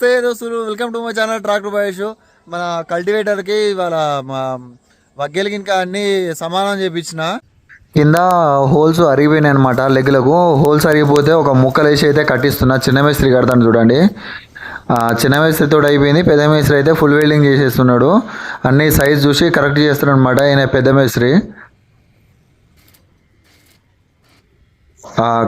నమస్తే దోస్తులు welcome to my channel tractor boys మన కల్టివేటర్కి ఇవాళ మా ఇంకా అన్ని సమానం చేపించిన. కింద హోల్స్ అరిగిపోయినాయి అనమాట లెగ్లకు హోల్స్ అరిగిపోతే ఒక ముక్కలు వేసి అయితే కట్టిస్తున్నా. చిన్న మేస్త్రి కడతాను చూడండి. చిన్న మేస్త్రితో అయిపోయింది పెద్ద మేస్త్రి అయితే ఫుల్ వెల్డింగ్ చేసేస్తున్నాడు. అన్ని సైజ్ చూసి కరెక్ట్ చేస్తున్నాడు అనమాట ఈయన పెద్ద మేస్త్రి.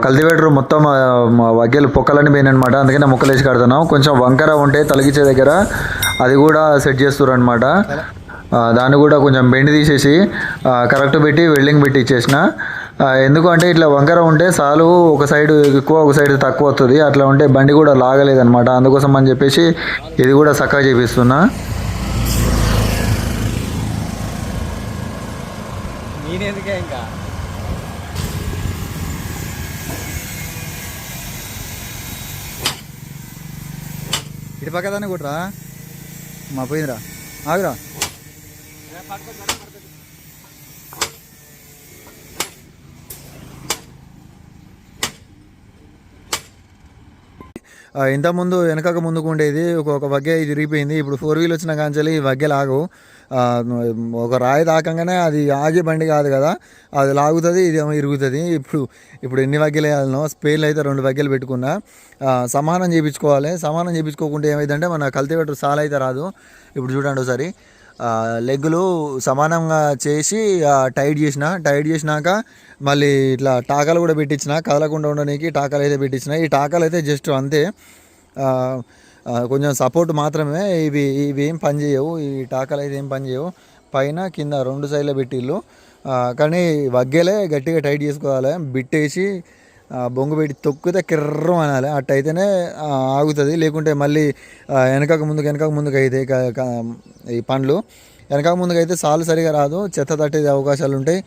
కల్టివేటర్ మొత్తం ఆ, పొక్కలని వగ్గెలు పొక్కలన్నీ అందుకనే ముక్కలు వేసి కడుతున్నాం. కొంచెం వంకర ఉంటే తొలగించే దగ్గర అది కూడా సెట్ చేస్తారు అనమాట దాన్ని కూడా కొంచెం బెండ్ తీసేసి కరెక్ట్ పెట్టి వెల్డింగ్ పెట్టి ఇచ్చేసిన. ఎందుకంటే ఇట్లా వంకర ఉంటే సాలు ఒక సైడ్ ఎక్కువ ఒక సైడ్ తక్కువ వస్తుంది అట్లా ఉంటే బండి కూడా లాగలేదనమాట అందుకోసం అని చెప్పేసి ఇది కూడా చక్కగా చేపిస్తున్నా. నేనెందుకే ఇంకా? ఇటు పక్క దాన్ని కొట్రా మా పోయిందిరా. ఆగురా. ఇంతకుముందు వెనకక ముందుకు ఉండేది ఒక ఒక వగ్గె ఇది ఇప్పుడు ఫోర్ వీల్ వచ్చిన కాంచెలి ఈ వగ్గే ఆగవు ఒక రాయి తాకంగానే అది ఆగే బండి కాదు కదా. అది లాగుతుంది ఇది ఏమో ఇరుగుతుంది. ఇప్పుడు ఇప్పుడు ఎన్ని వగ్గెలు వేయాలనో స్పేర్లు అయితే రెండు వగ్గెలు పెట్టుకున్నా. సమానం చేయించుకోవాలి సమానం చేయించుకోకుండా ఏమైందంటే మన కల్టివేటర్ సాల్ అయితే రాదు. ఇప్పుడు చూడండి ఒకసారి. లెగ్గులు సమానంగా చేసి టైట్ చేసిన టైట్ చేసినాక మళ్ళీ ఇట్లా టాకాలు కూడా పెట్టించిన కదలకుండా ఉండడానికి టాకాలు అయితే పెట్టించిన. ఈ టాకాలు అయితే జస్ట్ అంతే. కొంచెం సపోర్ట్ మాత్రమే. ఇవి ఇవి ఏం పని చేయవు. ఈ టాకాలు అయితే ఏం పని చేయవు. పైన కింద రెండు సైడ్లో పెట్టిళ్ళు. కానీ వగ్గేలే గట్టిగా టైట్ చేసుకోవాలి. బిట్టేసి బొంగు పెట్టి తొక్కితే కిర్రం అనాలి. అట్టయితేనే ఆగుతుంది. లేకుంటే మళ్ళీ వెనకకు ముందుకు వెనకకు ముందుకు అయితే ఈ పండ్లు. వెనకకు ముందుకు అయితే సాలు సరిగా రాదు. చెత్త తట్టేది అవకాశాలు ఉంటాయి.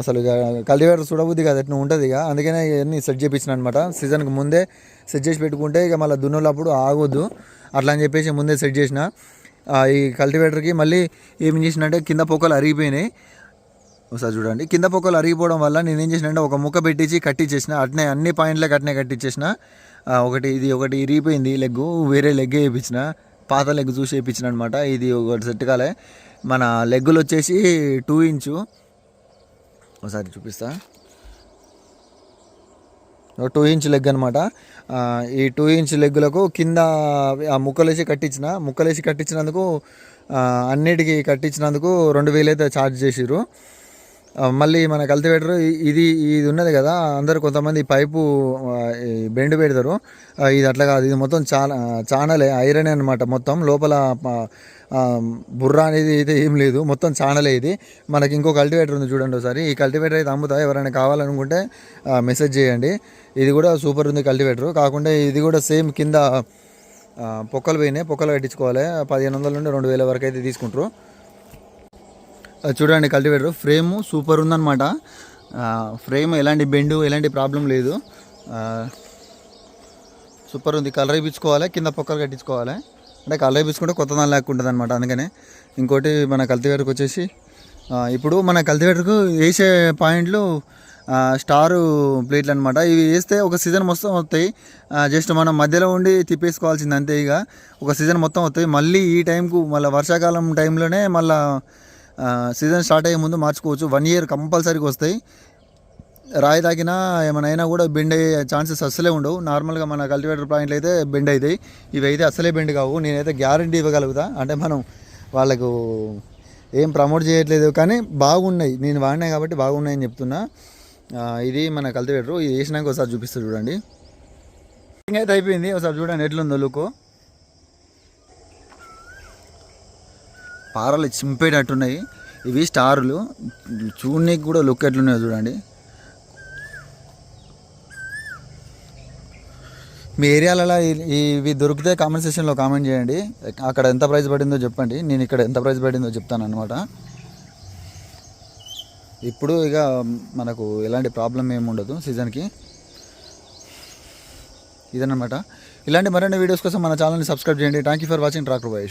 అసలు కల్టివేటర్ చూడబుద్ది కదా. ఎట్లా ఉంటుంది ఇక. అందుకనే ఇవన్నీ సెట్ చేయించిన అనమాట సీజన్కి ముందే సెట్ చేసి పెట్టుకుంటే ఇక మళ్ళీ దున్నులప్పుడు ఆగొద్దు. అట్లా అని చెప్పేసి ముందే సెట్ చేసిన. ఈ కల్టివేటర్కి మళ్ళీ ఏం చేసినంటే కింద పొక్కలు అరిగిపోయినాయి. ఒకసారి చూడండి. కింద పొక్కలు అరిగిపోవడం వల్ల నేను ఏం చేసిన అంటే ఒక ముక్క పెట్టించి కట్టించేసిన అట్నే అన్ని పాయింట్లకి అట్నే కట్టించేసిన ఒకటి ఇది ఒకటి ఇరిగిపోయింది లెగ్గు వేరే లెగ్ వేయించిన పాత లెగ్ చూసి వేయించిన అనమాట ఇది ఒకటి సెట్ కాలే. మన లెగ్గులు వచ్చేసి టూ ఇంచు. ఒకసారి చూపిస్తా. టూ ఇంచ్ లెగ్ అనమాట ఈ టూ ఇంచ్ లెగ్గులకు కింద ఆ ముక్కలేసి కట్టించిన ముక్కలేసి కట్టించినందుకు అన్నిటికీ కట్టించినందుకు రెండు వేలు అయితే ఛార్జ్ చేసిరు మళ్ళీ మన కల్టివేటర్ ఇది ఇది ఉన్నది కదా అందరు కొంతమంది పైపు బెండు బెండ్ పెడతారు. ఇది అట్లా కాదు ఇది మొత్తం చాలా చానలే ఐరన్ అనమాట మొత్తం. లోపల బుర్ర అనేది అయితే ఏం లేదు మొత్తం చానలే ఇది. మనకి ఇంకో కల్టివేటర్ ఉంది చూడండి ఒకసారి. ఈ కల్టివేటర్ అయితే అమ్ముతా ఎవరైనా కావాలనుకుంటే మెసేజ్ చేయండి. ఇది కూడా సూపర్ ఉంది కల్టివేటర్ కాకుండా ఇది కూడా సేమ్ కింద పొక్కలు పోయినాయి పొక్కలు కట్టించుకోవాలి పదిహేను వందల నుండి రెండు వేల వరకు అయితే తీసుకుంటారు. చూడండి కల్టివేటర్. ఫ్రేమ్ సూపర్ ఉందన్నమాట. ఫ్రేమ్ ఎలాంటి బెండు ఎలాంటి ప్రాబ్లం లేదు. సూపర్ ఉంది. కలర్ వేయించుకోవాలి కింద పొక్కలు కట్టించుకోవాలి. అంటే కలర్ వేయించుకుంటే కొత్త దాని లేకుండా ఉంటుంది అనమాట అందుకనే ఇంకోటి మన కల్తివేటర్కి వచ్చేసి ఇప్పుడు మన కల్తివేటర్కు వేసే పాయింట్లు స్టారు ప్లేట్లు అనమాట ఇవి వేస్తే ఒక సీజన్ మొత్తం వస్తాయి. జస్ట్ మనం మధ్యలో ఉండి తిప్పేసుకోవాల్సింది అంతే ఇక. ఒక సీజన్ మొత్తం వస్తాయి. మళ్ళీ ఈ టైంకు మళ్ళీ వర్షాకాలం టైంలోనే మళ్ళీ సీజన్ స్టార్ట్ అయ్యే ముందు మార్చుకోవచ్చు. వన్ ఇయర్ కంపల్సరీగా వస్తాయి. రాయి తాకినా ఏమైనా కూడా బెండ్ అయ్యే ఛాన్సెస్ అస్సలే ఉండవు. నార్మల్గా మన కల్టివేటర్ పాయింట్లు అయితే బెండ్ అవుతాయి ఇవి అయితే అస్సలే బెండ్ కావు. నేనైతే గ్యారంటీ ఇవ్వగలుగుతా. అంటే మనం వాళ్ళకు ఏం ప్రమోట్ చేయట్లేదు కానీ బాగున్నాయి. నేను వాడినాయి కాబట్టి బాగున్నాయని చెప్తున్నా. ఇది మన కల్టివేటర్ ఇది వేసినాక ఒకసారి చూపిస్తాను చూడండి. ఇంకా అయితే అయిపోయింది. ఒకసారి చూడండి ఎట్లుందో లుకో పారలు చింపేటట్టున్నాయి. ఇవి స్టార్లు. చూడనీకి కూడా లుక్ ఎట్లున్నాయో చూడండి. మీ ఏరియాలలో ఇవి దొరికితే కామెంట్ సెక్షన్లో కామెంట్ చేయండి. అక్కడ ఎంత ప్రైస్ పడిందో చెప్పండి. నేను ఇక్కడ ఎంత ప్రైస్ పడిందో చెప్తాను అనమాట ఇప్పుడు ఇక మనకు ఎలాంటి ప్రాబ్లం ఏమి ఉండదు సీజన్కి. ఇదన్నమాట. ఇలాంటి మరిన్ని వీడియోస్ కోసం మన ఛానల్ని సబ్స్క్రైబ్ చేయండి. Thank you for watching tractor boy